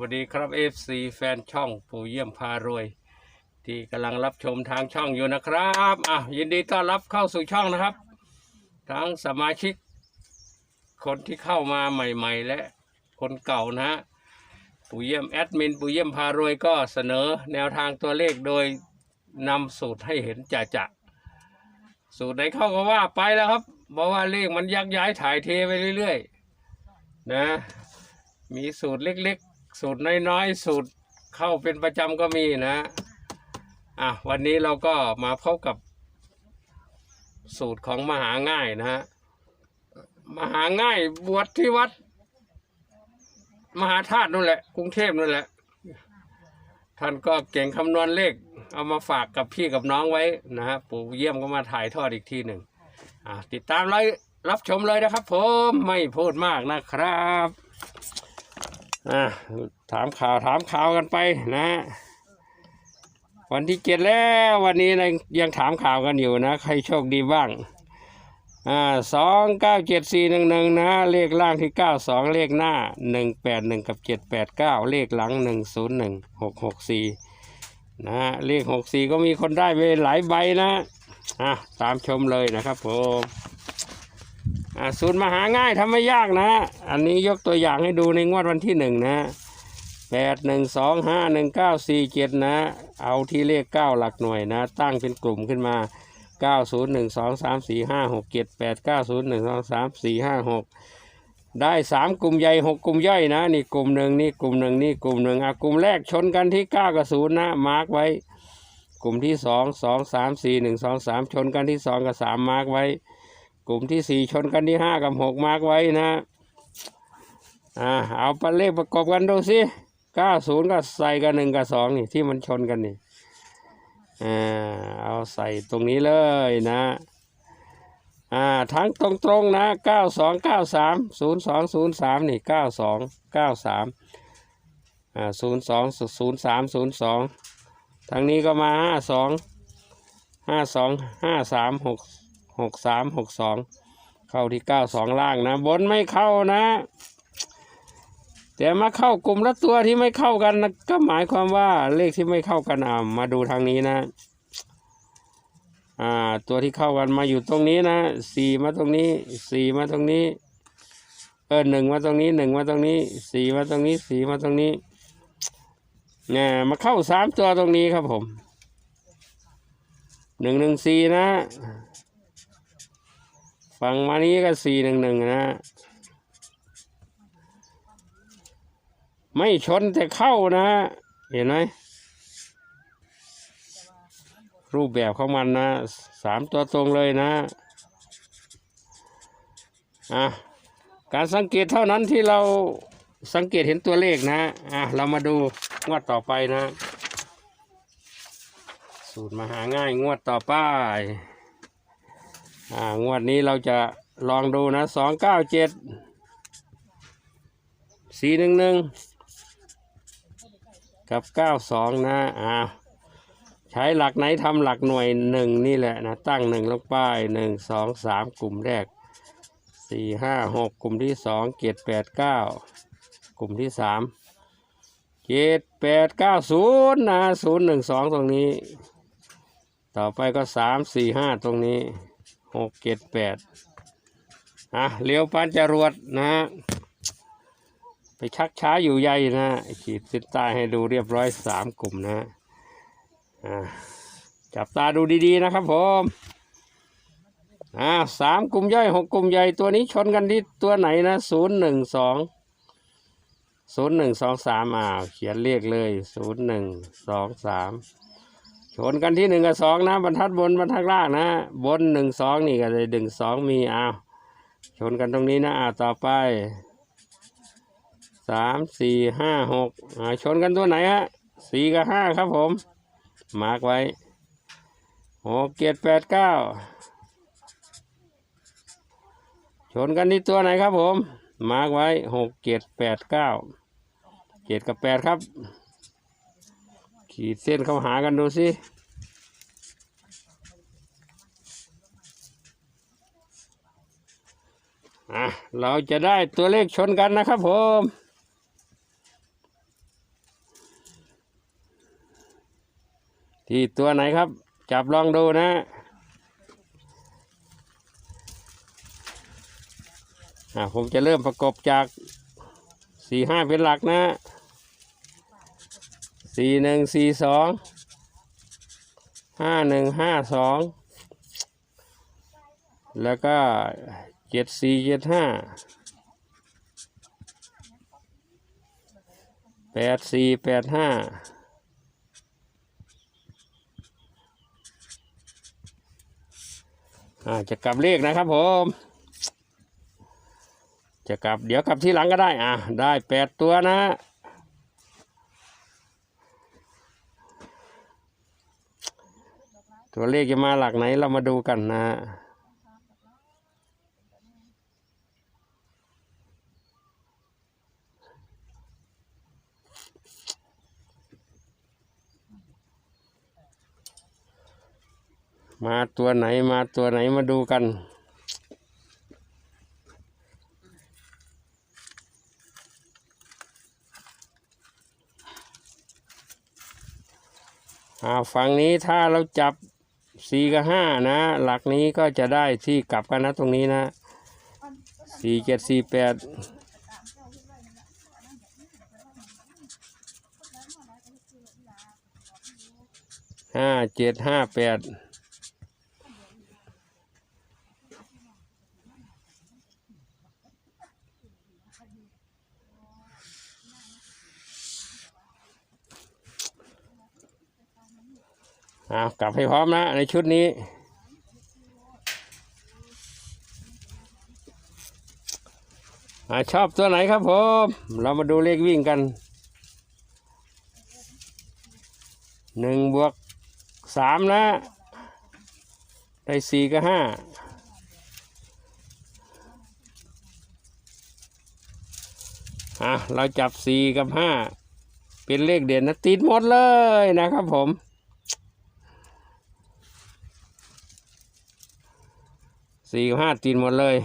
วัสดีครับ FC แฟนช่องปู่เยี่ยมพารวย ที่กำลังรับชมทางช่องอยู่นะครับอะยินดีต้อนรับเข้าสู่ช่องนะครับ ทั้งสมาชิก คนที่เข้ามาใหม่ ๆ และคนเก่านะฮะปู่เยี่ยมแอดมินปู่เยี่ยมพารวยก็เสนอแนวทางตัวเลขโดยนำสูตรให้เห็นจะจะสูตรไหนเข้าก็ว่าไปแล้วครับเพราะว่าเลขมันยักย้ายถ่ายเทไปเรื่อยๆนะมีสูตรเล็กๆ สูตรน้อยๆ สูตรเข้าเป็นประจำก็มีนะอะวันนี้เราก็มาพบกับ สูตรของมหาง่ายนะฮะมหาง่ายบวชที่วัด มหาธาตุนั่นแหละ กรุงเทพนั่นแหละ ท่านก็เก่งคำนวณเลข เอามาฝากกับพี่กับน้องไว้นะฮะปู่เยี่ยมก็มาถ่ายทอดอีกทีหนึ่งอะติดตามเลยรับชมเลยนะครับผมไม่พูดมากนะครับ อะถามข่าวถามข่าวกันไปนะ วันที่เจ็ดแล้ววันนี้นะยังถามข่าวกันอยู่นะ ใครโชคดีบ้างอ่าสองเก้าเจ็ดสี่หนึ่งหนึ่งนะ เลขล่างที่เก้าสองเลขหน้าหนึ่งแปดหนึ่งกับเจ็ดแปดเก้าเลขหลังหนึ่งศูนย์หนึ่งหกหกสี่นะเลขหกสี่ก็มีคนได้ไปหลายใบนะอะตามชมเลยนะครับผม อ่าสูตรมาหาง่ายทำไม่ยากนะ อันนี้ยกตัวอย่างให้ดูในงวดวันที่หนึ่งนะแปดหนึ่งสองห้าหนึ่งเก้าสี่เจ็ดนะ เอาที่เลขเก้าหลักหน่วยนะ ตั้งเป็นกลุ่มขึ้นมาเก้าศูนย์หนึ่งสองสามสี่ห้าหกเจ็ดแปดเก้าศูนย์หนึ่งสองสามสี่ห้าหกได้สามกลุ่มใหญ่หกกลุ่มย่อยนะ นี่กลุ่มหนึ่งนี่กลุ่มหนึ่งนี่กลุ่มหนึ่งอะกลุ่มแรกชนกันที่เก้ากับศูนย์นะมาร์กไว้ กลุ่มที่สองสองสามสี่หนึ่งสองสามชนกันที่สองกับสามมาร์กไว้ กลุ่มที่สี่ชนกันที่ห้ากับหกมาร์กไว้นะอ่าเอาไปเลขประกอบกันดูสิเก้าศูนย์ก็ใส่กับหนึ่งกับสองนี่ที่มันชนกันนี่อ่าเอาใส่ตรงนี้เลยนะอ่าทั้งตรงตรงๆนะเก้าสองเก้าสามศูนย์สองศูนย์สามนี่เก้าสองเก้าสามอ่าศูนย์สองศูนย์สามศูนย์สองทางนี้ก็มาห้าสองห้าสองห้าสามหก หกสามหกสองเข้าที่เก้าสองล่างนะ บนไม่เข้านะ แต่มาเข้ากลุ่มละตัวที่ไม่เข้ากันนะก็หมายความว่าเลขที่ไม่เข้ากันอ่ามาดูทางนี้นะอ่าตัวที่เข้ากันมาอยู่ตรงนี้นะสี่มาตรงนี้สี่มาตรงนี้เออหนึ่งมาตรงนี้หนึ่งมาตรงนี้สี่มาตรงนี้สี่มาตรงนี้เนี่ยมาเข้าสามตัวตรงนี้ครับผมหนึ่งหนึ่งสี่นะ ฝั่งมานี้ก็สี่หนึ่งหนึ่งนะ ไม่ชนแต่เข้านะ เห็นไหมรูปแบบของมันนะสามตัวตรงเลยนะอะการสังเกตเท่านั้นที่เราสังเกตเห็นตัวเลขนะอะเรามาดูงวดต่อไปนะ สูตรมาหาง่ายงวดต่อไป อ่างวดนี้เราจะลองดูนะสองเก้าเจ็ดสี่หนึ่งหนึ่งกับเก้าสองนะอ่าใช้หลักไหนทำหลักหน่วยหนึ่งนี่แหละนะตั้งหนึ่งลงไปหนึ่งสองสามกลุ่มแรกสี่ห้าหกกลุ่มที่สองเจ็ดแปดเก้ากลุ่มที่สามเจ็ดแปดเก้าศูนย์นะศูนย์หนึ่งสองตรงนี้ ต่อไปก็สามสี่ห้าตรงนี้ หกเจ็ดแปดอะเลี้ยวปานจรวดนะไปชักช้าอยู่ใหญ่นะขีดเส้นใต้ให้ดูเรียบร้อยสามกลุ่มนะอ่าจับตาดูดีๆนะครับผมอ่าสามกลุ่มย่อยหกกลุ่มใหญ่ตัวนี้ชนกันที่ตัวไหนนะศูนย์หนึ่งสองศูนย์หนึ่งสองสามอ่าเขียนเลขเลยศูนย์หนึ่งสองสาม ชนกันที่หนึ่งกับสองนะ บรรทัดบนบรรทัดล่างนะ บนหนึ่งสองนี่ก็เลยดึงสองมีอ้าวชนกันตรงนี้นะอ่าต่อไปสามสี่ห้าหกอ่าชนกันตัวไหนฮะสี่กับห้าครับผม มาร์กไว้หกเจ็ดแปดเก้าชนกันที่ตัวไหนครับผม มาร์กไว้หกเจ็ดแปดเก้าเจ็ดกับแปดครับ ขีดเส้นเข้าหากันดูสิเราจะได้ตัวเลขชนกันนะครับผมที่ตัวไหนครับ จับลองดูนะะผมจะเริ่มประกบจากสี่ห้าเป็นหลักนะ สี่หนึ่งสี่สองห้าหนึ่งห้าสองแล้วก็เจ็ดสี่เจ็ดห้าแปดสี่แปดห้าอ่าจะกลับเลขนะครับผม จะกลับเดี๋ยวกลับที่หลังก็ได้อะได้แปดตัวนะ ตัวเลขจะมาหลักไหนเรามาดูกันนะมาตัวไหนมาตัวไหนมาดูกัน อ่าฝั่งนี้ถ้าเราจับ สี่กับห้านะ หลักนี้ก็จะได้ที่กลับกันนะตรงนี้นะสี่เจ็ดสี่แปดห้าเจ็ดห้าแปด อ่ากลับให้พร้อมนะในชุดนี้อชอบตัวไหนครับผม เรามาดูเลขวิ่งกันหนึ่งบวกสามนะ ได้สี่กับห้าอะเราจับสี่กับห้าเป็นเลขเด่นนะติดหมดเลยนะครับผม สี่กับห้าตีนหมดเลย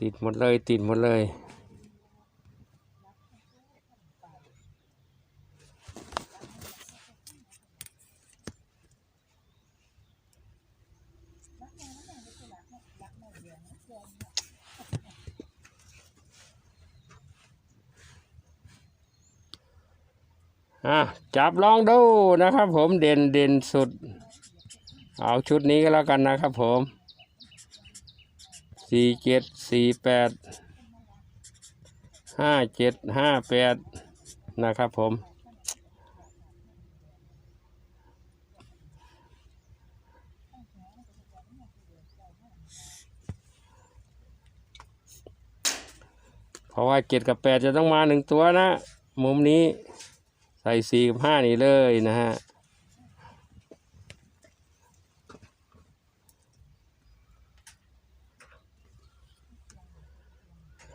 ติดหมดเลยติดหมดเลย อะจับลองดูนะครับ ผมเด่นเด่นสุด เอาชุดนี้ก็แล้วกันนะครับผมสี่เจ็ดสี่แปดห้าเจ็ดห้าแปดนะครับผม ราะว่าเจ็ดกับแปดจะต้องมาหนึ่งตัวนะ มุมนี้ใส่สี่กับห้านี่เลยนะฮะ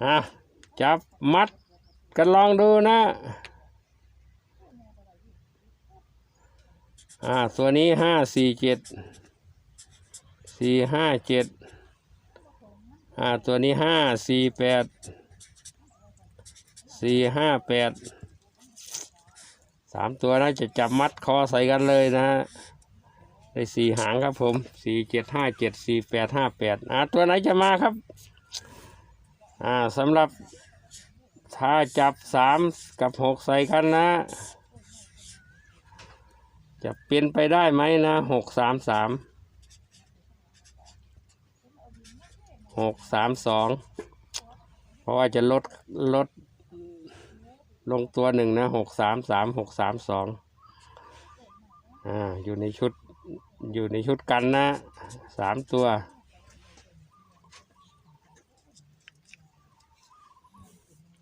อะจับมัดกันลองดูนะอ่าตัวนี้ห้าสี่เจ็ดสี่ห้าเจ็ดอ่าตัวนี้ห้าสี่แปด สี่ห้าแปดสามตัวนะจะจับมัดคอใส่กันเลยนะได้สี่หางครับผมสี่เจ็ดห้าเจ็ดสี่แปดห้าแปดอ่าตัวไหนจะมาครับ อ่าสำหรับถ้าจับสามกับหกใส่กันนะ จะเป็นไปได้ไหมนะหกสามสามหกสามสองเพราะว่าจะลดลด ลงตัวหนึ่งนะหกสามสามหกสามสองอ่าอยู่ในชุดอยู่ในชุดกันนะสามตัว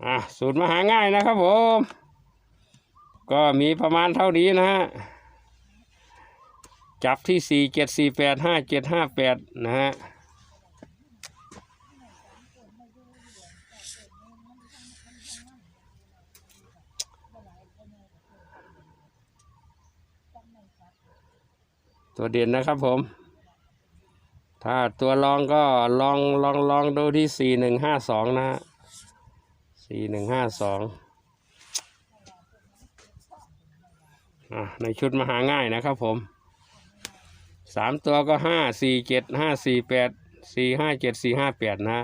อะสูตรมหาง่ายนะครับผม ก็มีประมาณเท่านี้นะฮะจับที่สี่เจ็ดสี่แปดห้าเจ็ดห้าแปดนะฮะ ตัวเด่นนะครับผม ถ้าตัวรองก็ลองลองลองดูที่สี่หนึ่งห้าสองนะฮะสี่หนึ่งห้าสองในชุดมหาง่ายนะครับผมสามตัวก็ห้าสี่เจ็ดห้าสี่แปดสี่ห้าเจ็ดสี่ห้าแปดนะ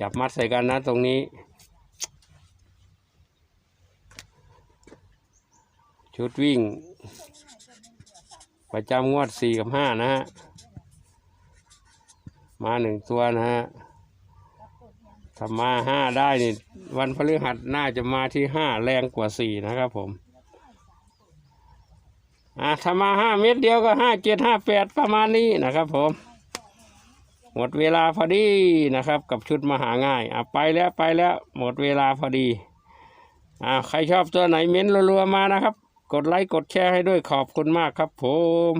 จับมัดใส่กันนะตรงนี้ ชุดวิ่ง ประจำงวดสี่กับห้านะฮะ มาหนึ่งตัวนะฮะถ้ามาห้าได้นี่วันพฤหัสน่าจะมาที่ห้าแรงกว่าสี่นะครับผมอะถ้ามาห้าเม็ดเดียวก็ห้าเจ็ดห้าแปดประมาณนี้นะครับผมหมดเวลาพอดีนะครับ กับชุดมหาง่ายอะไปแล้วไปแล้ว หมดเวลาพอดีอ่าใครชอบตัวไหนเม้นรัวๆมานะครับ กดไลค์กดแชร์ให้ด้วยขอบคุณมากครับผม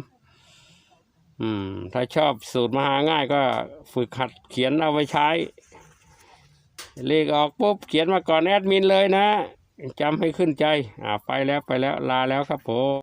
อืม ถ้าชอบสูตรมหาง่ายก็ฝึกหัดเขียนเอาไปใช้ เลขออกปุ๊บเขียนมาก่อนแอดมินเลยนะจำให้ขึ้นใจ อ่าไปแล้วไปแล้วลาแล้วครับผม